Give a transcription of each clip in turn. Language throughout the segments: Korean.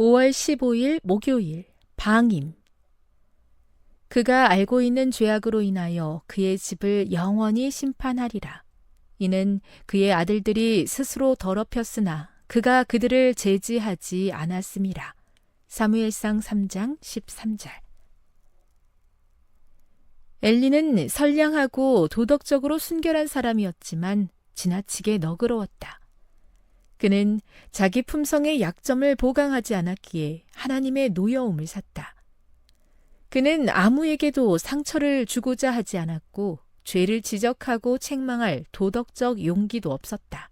5월 15일 목요일 방임 그가 알고 있는 죄악으로 인하여 그의 집을 영원히 심판하리라. 이는 그의 아들들이 스스로 더럽혔으나 그가 그들을 제지하지 않았음이라. 사무엘상 3장 13절 엘리는 선량하고 도덕적으로 순결한 사람이었지만 지나치게 너그러웠다. 그는 자기 품성의 약점을 보강하지 않았기에 하나님의 노여움을 샀다. 그는 아무에게도 상처를 주고자 하지 않았고 죄를 지적하고 책망할 도덕적 용기도 없었다.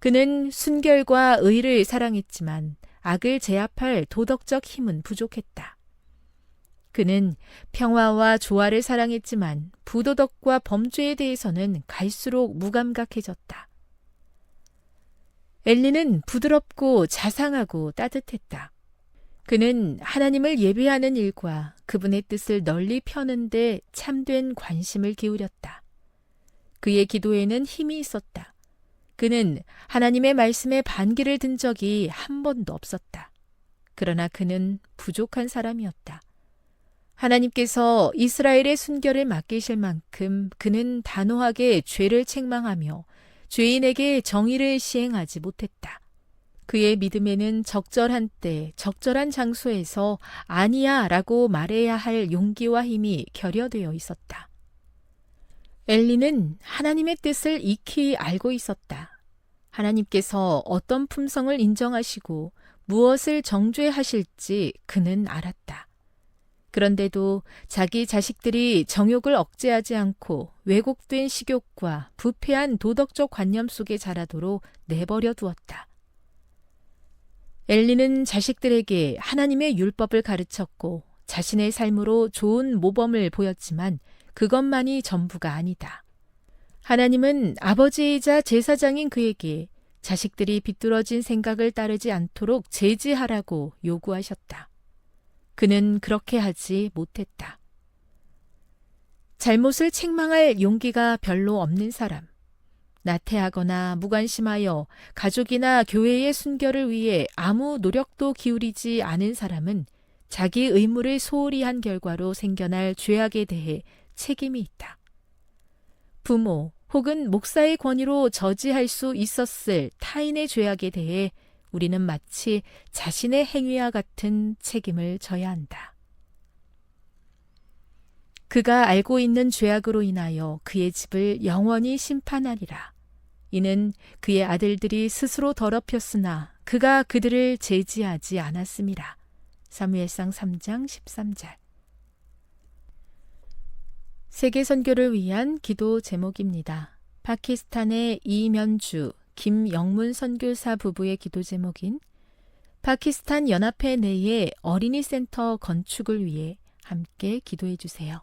그는 순결과 의를 사랑했지만 악을 제압할 도덕적 힘은 부족했다. 그는 평화와 조화를 사랑했지만 부도덕과 범죄에 대해서는 갈수록 무감각해졌다. 엘리는 부드럽고 자상하고 따뜻했다. 그는 하나님을 예배하는 일과 그분의 뜻을 널리 펴는데 참된 관심을 기울였다. 그의 기도에는 힘이 있었다. 그는 하나님의 말씀에 반기를 든 적이 한 번도 없었다. 그러나 그는 부족한 사람이었다. 하나님께서 이스라엘의 순결을 맡기실 만큼 그는 단호하게 죄를 책망하며 죄인에게 정의를 시행하지 못했다. 그의 믿음에는 적절한 때, 적절한 장소에서 아니야 라고 말해야 할 용기와 힘이 결여되어 있었다. 엘리는 하나님의 뜻을 익히 알고 있었다. 하나님께서 어떤 품성을 인정하시고 무엇을 정죄하실지 그는 알았다. 그런데도 자기 자식들이 정욕을 억제하지 않고 왜곡된 식욕과 부패한 도덕적 관념 속에 자라도록 내버려 두었다. 엘리는 자식들에게 하나님의 율법을 가르쳤고 자신의 삶으로 좋은 모범을 보였지만 그것만이 전부가 아니다. 하나님은 아버지이자 제사장인 그에게 자식들이 비뚤어진 생각을 따르지 않도록 제지하라고 요구하셨다. 그는 그렇게 하지 못했다. 잘못을 책망할 용기가 별로 없는 사람. 나태하거나 무관심하여 가족이나 교회의 순결을 위해 아무 노력도 기울이지 않은 사람은 자기 의무를 소홀히 한 결과로 생겨날 죄악에 대해 책임이 있다. 부모 혹은 목사의 권위로 저지할 수 있었을 타인의 죄악에 대해 우리는 마치 자신의 행위와 같은 책임을 져야 한다. 그가 알고 있는 죄악으로 인하여 그의 집을 영원히 심판하리라. 이는 그의 아들들이 스스로 더럽혔으나 그가 그들을 제지하지 않았습니다. 사무엘상 3장 13절 세계 선교를 위한 기도 제목입니다. 파키스탄의 이면주, 김영문 선교사 부부의 기도 제목인 파키스탄 연합회 내의 어린이 센터 건축을 위해 함께 기도해 주세요.